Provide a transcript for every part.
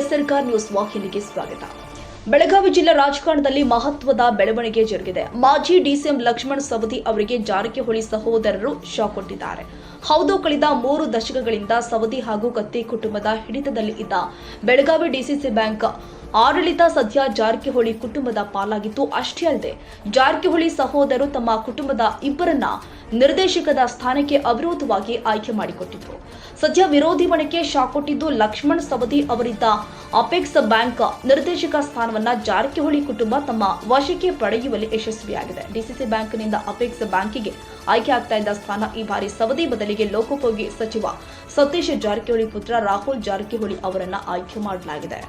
ಎಸ್ಆರ್ಕಾರ್ news ವಾಹಿನಿಗೆ ಸ್ವಾಗತ. ಬೆಳಗಾವಿ ಜಿಲ್ಲಾ ರಾಜಕಾರಣದಲ್ಲಿ ಮಹತ್ವದ ಬೆಳವಣಿಗೆ ಜರುಗಿದೆ. ಮಾಜಿ ಡಿಸಿಎಂ ಲಕ್ಷ್ಮಣ್ ಸವದಿ ಅವರಿಗೆ ಜಾರಕಿಹೊಳಿ ಸಹೋದರರು ಶಾಕ್ ಕೊಟ್ಟಿದ್ದಾರೆ. ಹೌದು, ಕಳೆದ ಮೂರು ದಶಕಗಳಿಂದ ಸವದಿ ಹಾಗೂ ಕತ್ತಿ ಕುಟುಂಬದ ಹಿಡಿತದಲ್ಲಿ ಇದ್ದ ಬೆಳಗಾವಿ ಡಿಸಿಸಿ ಬ್ಯಾಂಕ್ ಆಡಳಿತ ಸದ್ಯ ಜಾರಕಿಹೊಳಿ ಕುಟುಂಬದ ಪಾಲಾಗಿತ್ತು. ಅಷ್ಟೇ ಅಲ್ಲದೆ, ಜಾರಕಿಹೊಳಿ ಸಹೋದರರು ತಮ್ಮ ಕುಟುಂಬದ ಇಬ್ಬರನ್ನ ನಿರ್ದೇಶಕದ ಸ್ಥಾನಕ್ಕೆ ಅವಿರೋಧವಾಗಿ ಆಯ್ಕೆ ಮಾಡಿಕೊಟ್ಟಿದ್ರು. ಸದ್ಯ ವಿರೋಧಿ ಬಣಕ್ಕೆ ಶಾಕ್ ಕೊಟ್ಟಿದ್ದು ಲಕ್ಷ್ಮಣ್ ಸವದಿ ಅವರಿದ್ದ ಅಪೆಕ್ಸ್ ಬ್ಯಾಂಕ್ ನಿರ್ದೇಶಕ ಸ್ಥಾನವನ್ನ ಜಾರಕಿಹೊಳಿ ಕುಟುಂಬ ತಮ್ಮ ವಶಕ್ಕೆ ಪಡೆಯುವಲ್ಲಿ ಯಶಸ್ವಿಯಾಗಿದೆ. ಡಿಸಿಸಿ ಬ್ಯಾಂಕ್ನಿಂದ ಅಪೆಕ್ಸ್ ಬ್ಯಾಂಕಿಗೆ ಆಯ್ಕೆ ಆಗ್ತಾ ಇದ್ದ ಸ್ಥಾನ ಈ ಬಾರಿ ಸವದಿ ಬದಲಿಗೆ ಲೋಕೋಪಯೋಗಿ ಸಚಿವ ಸತೀಶ್ ಜಾರಕಿಹೊಳಿ ಪುತ್ರ ರಾಹುಲ್ ಜಾರಕಿಹೊಳಿ ಅವರನ್ನ ಆಯ್ಕೆ ಮಾಡಲಾಗಿದೆ.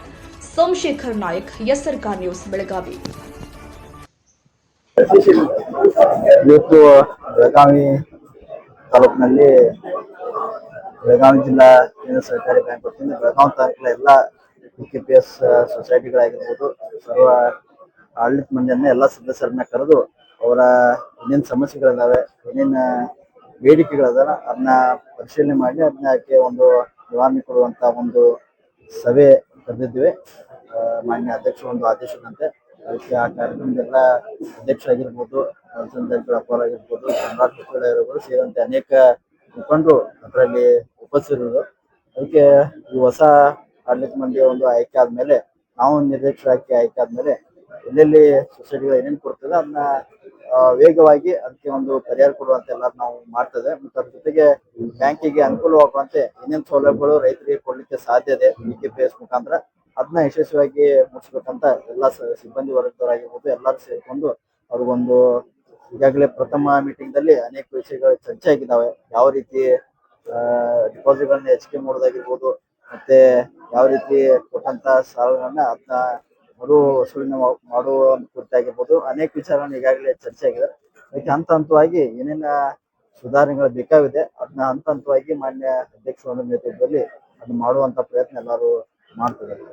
Somashekhar Nayak, SRK news, Belagavi. ಇವತ್ತು ಬೆಳಗಾವಿ ತಾಲೂಕಿನಲ್ಲಿ ಬೆಳಗಾವಿ ಜಿಲ್ಲಾ ಕೇಂದ್ರ ಸರ್ಕಾರಿ ಬ್ಯಾಂಕ್ ವತಿಯಿಂದ ಬೆಳಗಾವಿ ತಾಲೂಕಿನ ಎಲ್ಲ ಕೆ ಪಿ ಎಸ್ ಸೊಸೈಟಿಗಳಾಗಿರ್ಬೋದು, ಸರ್ವ ಆಡಳಿತ ಮಂದಿಯನ್ನ ಎಲ್ಲ ಸದಸ್ಯರನ್ನ ಕರೆದು ಅವರ ಏನೇನು ಸಮಸ್ಯೆಗಳಿದಾವೆ, ಏನೇನು ಬೇಡಿಕೆಗಳಿದಾವೆ, ಅದನ್ನ ಪರಿಶೀಲನೆ ಮಾಡಿ, ಅದನ್ನ ಒಂದು ನಿವಾರಣೆ ಕೊಡುವಂತ ಒಂದು ಸಭೆ ಕರೆದಿದ್ವಿ ಆ, ಮಾನ್ಯ ಅಧ್ಯಕ್ಷರು ಒಂದು ಆದೇಶದಂತೆ ಅದಕ್ಕೆ ಆ ಕಾರ್ಯಕ್ರಮದೆಲ್ಲ ಅಧ್ಯಕ್ಷರಾಗಿರ್ಬೋದು ಅಪ್ಪರ್ ಆಗಿರ್ಬೋದು ಸೇರಿದಂತೆ ಅನೇಕ ಮುಖಂಡರು ಅದರಲ್ಲಿ ಉಪಸ್ಥಿತರು ಅದಕ್ಕೆ ಈ ಹೊಸ ಆಡಳಿತ ಮಂಡಳಿಯ ಒಂದು ಆಯ್ಕೆ ಆದ್ಮೇಲೆ ನಾವು ನಿರ್ದೇಶಕರಾಗಿ ಆಯ್ಕೆ ಆದ್ಮೇಲೆ ಎಲ್ಲೆಲ್ಲಿ ಸೊಸೈಟಿಗಳು ಏನೇನು ಕೊಡ್ತದೆ ಅದನ್ನ ವೇಗವಾಗಿ ಅದಕ್ಕೆ ಒಂದು ಪರಿಹಾರ ಕೊಡುವಂತ ಎಲ್ಲ ನಾವು ಮಾಡ್ತದೆ. ಮತ್ತೆ ಅದ್ರ ಜೊತೆಗೆ ಬ್ಯಾಂಕಿಗೆ ಅನುಕೂಲವಾಗುವಂತೆ ಏನೇನು ಸೌಲಭ್ಯಗಳು ರೈತರಿಗೆ ಕೊಡ್ಲಿಕ್ಕೆ ಸಾಧ್ಯ ಇದೆ ಬಿ ಕೆ ಪಿ ಎಸ್ ಮುಖಾಂತರ ಅದನ್ನ ಯಶಸ್ವಿಯಾಗಿ ಮುಗಿಸ್ಬೇಕಂತ ಎಲ್ಲ ಸಿಬ್ಬಂದಿ ವರ್ಗದವರಾಗಿರ್ಬೋದು ಎಲ್ಲರೂ ಸೇರ್ಕೊಂಡು ಅವ್ರಿಗೊಂದು ಈಗಾಗಲೇ ಪ್ರಥಮ ಮೀಟಿಂಗ್ ದಲ್ಲಿ ಅನೇಕ ವಿಷಯಗಳು ಚರ್ಚೆ ಆಗಿದ್ದಾವೆ ಯಾವ ರೀತಿ ಡಿಪಾಸಿಟ್ ಗಳನ್ನ ಹೆಚ್ಚಿಗೆ ಮಾಡೋದಾಗಿರ್ಬೋದು ಮತ್ತೆ ಯಾವ ರೀತಿ ಕೊಟ್ಟಂತ ಸಾಲಗಳನ್ನ ಅದನ್ನ ಮರು ವಸೂಲಿನ ಮಾಡುವ ಕುರಿತಾಗಿರ್ಬೋದು. ಅನೇಕ ವಿಚಾರಗಳನ್ನ ಈಗಾಗಲೇ ಚರ್ಚೆ ಆಗಿದೆ ಅದಕ್ಕೆ ಹಂತ ಹಂತವಾಗಿ ಏನೇನ ಸುಧಾರಣೆಗಳು ಬೇಕಾಗಿದೆ ಅದನ್ನ ಹಂತ ಹಂತವಾಗಿ ಮಾನ್ಯ ಅಧ್ಯಕ್ಷರ ನೇತೃತ್ವದಲ್ಲಿ ಅದನ್ನ ಮಾಡುವಂತ ಪ್ರಯತ್ನ ಎಲ್ಲರೂ ಮಾಡ್ತಿದ್ದಾರೆ.